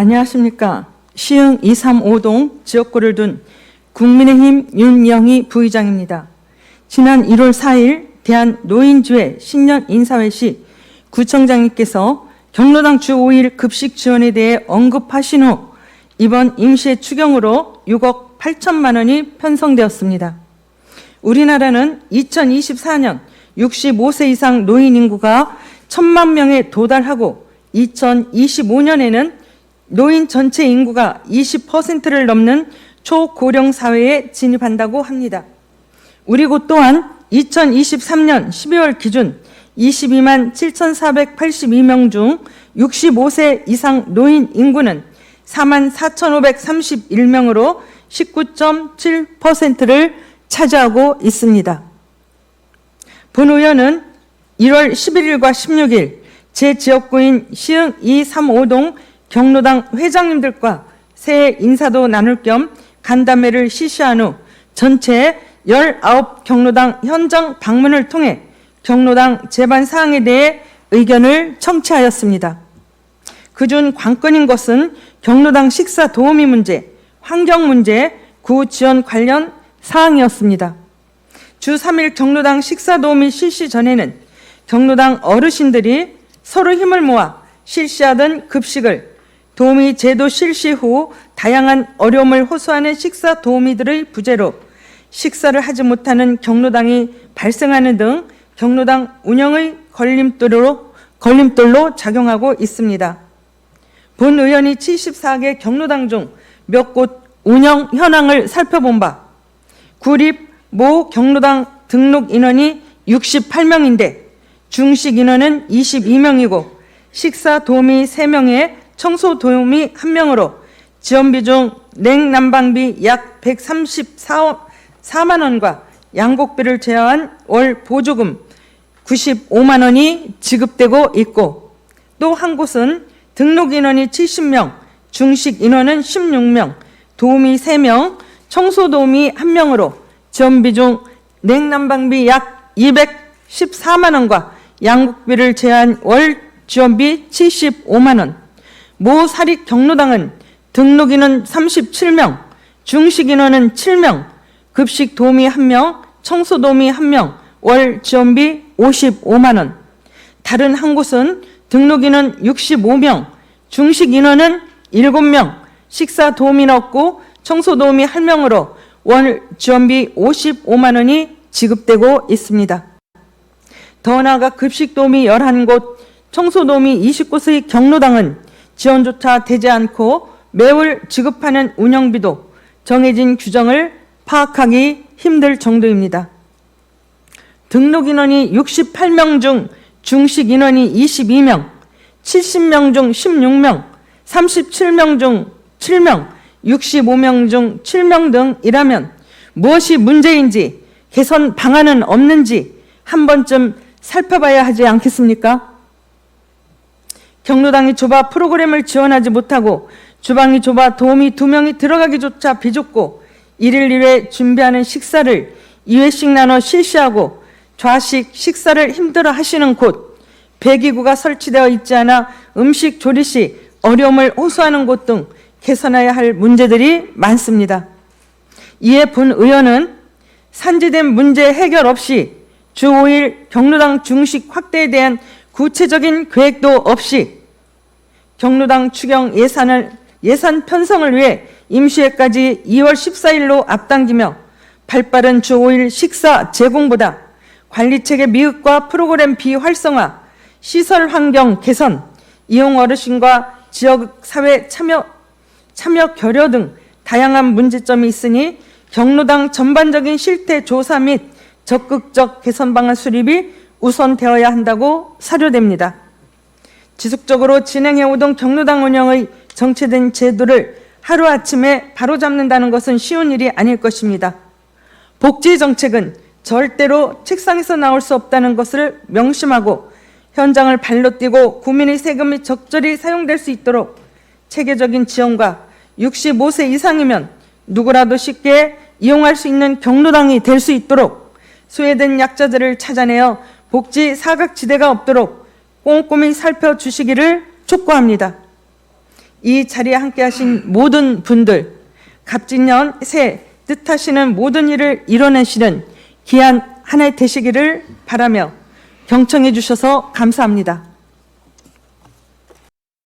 안녕하십니까. 시흥 235동 지역구를 둔 국민의힘 윤영희 부의장입니다. 지난 1월 4일 대한 노인주회 신년 인사회 시 구청장님께서 경로당 주 5일 급식 지원에 대해 언급하신 후 이번 임시의 추경으로 6억 8천만 원이 편성되었습니다. 우리나라는 2024년 65세 이상 노인 인구가 1천만 명에 도달하고 2025년에는 노인 전체 인구가 20%를 넘는 초고령 사회에 진입한다고 합니다. 우리 곳 또한 2023년 12월 기준 22만 7,482명 중 65세 이상 노인 인구는 4만 4,531명으로 19.7%를 차지하고 있습니다. 본 의원은 1월 11일과 16일 제 지역구인 시흥 235동 경로당 회장님들과 새해 인사도 나눌 겸 간담회를 실시한 후 전체 19 경로당 현장 방문을 통해 경로당 제반 사항에 대해 의견을 청취하였습니다. 그중 관건인 것은 경로당 식사 도우미 문제, 환경 문제, 구 지원 관련 사항이었습니다. 주 3일 경로당 식사 도우미 실시 전에는 경로당 어르신들이 서로 힘을 모아 실시하던 급식을 도우미 제도 실시 후 다양한 어려움을 호소하는 식사 도우미들의 부재로 식사를 하지 못하는 경로당이 발생하는 등 경로당 운영의 걸림돌로, 걸림돌로 작용하고 있습니다. 본 의원이 74개 경로당 중 몇 곳 운영 현황을 살펴본 바 구립 모 경로당 등록 인원이 68명인데 중식 인원은 22명이고 식사 도우미 3명에 청소 도우미 1명으로 지원 비 중 냉난방비 약 134만 원과 양곡비를 제외한 월 보조금 95만 원이 지급되고 있고 또 한 곳은 등록 인원이 70명, 중식 인원은 16명, 도우미 3명, 청소 도우미 1명으로 지원 비 중 냉난방비 약 214만 원과 양국비를 제한 월 지원비 75만 원. 모 사립 경로당은 등록 인원 37명, 중식 인원은 7명, 급식 도우미 1명, 청소 도우미 1명, 월 지원비 55만 원. 다른 한 곳은 등록 인원 65명, 중식 인원은 7명, 식사 도우미는 없고 청소 도우미 1명으로 월 지원비 55만 원이 지급되고 있습니다. 더 나아가 급식 도우미 11곳, 청소 도우미 29세의 경로당은 지원조차 되지 않고 매월 지급하는 운영비도 정해진 규정을 파악하기 힘들 정도입니다. 등록 인원이 68명 중 중식 인원이 22명, 70명 중 16명, 37명 중 7명, 65명 중 7명 등이라면 무엇이 문제인지 개선 방안은 없는지 한 번쯤 살펴봐야 하지 않겠습니까? 경로당이 좁아 프로그램을 지원하지 못하고 주방이 좁아 도우미 두 명이 들어가기조차 비좁고 일일 1회 준비하는 식사를 2회씩 나눠 실시하고 좌식 식사를 힘들어 하시는 곳, 배기구가 설치되어 있지 않아 음식 조리 시 어려움을 호소하는 곳 등 개선해야 할 문제들이 많습니다. 이에 본 의원은 산지된 문제 해결 없이 주 5일 경로당 중식 확대에 대한 구체적인 계획도 없이 경로당 추경 예산을 예산 편성을 위해 임시회까지 2월 14일로 앞당기며 발빠른 주 5일 식사 제공보다 관리체계 미흡과 프로그램 비활성화, 시설 환경 개선, 이용 어르신과 지역 사회 참여 참여 결여 등 다양한 문제점이 있으니 경로당 전반적인 실태 조사 및 적극적 개선 방안 수립이 우선되어야 한다고 사료됩니다. 지속적으로 진행해 오던 경로당 운영의 정체된 제도를 하루아침에 바로잡는다는 것은 쉬운 일이 아닐 것입니다. 복지 정책은 절대로 책상에서 나올 수 없다는 것을 명심하고 현장을 발로 뛰고 국민의 세금이 적절히 사용될 수 있도록 체계적인 지원과 65세 이상이면 누구라도 쉽게 이용할 수 있는 경로당이 될 수 있도록 소외된 약자들을 찾아내어 복지 사각지대가 없도록 꼼꼼히 살펴주시기를 촉구합니다. 이 자리에 함께 하신 모든 분들, 갑진년 새 뜻하시는 모든 일을 이뤄내시는 귀한 한 해 되시기를 바라며 경청해 주셔서 감사합니다.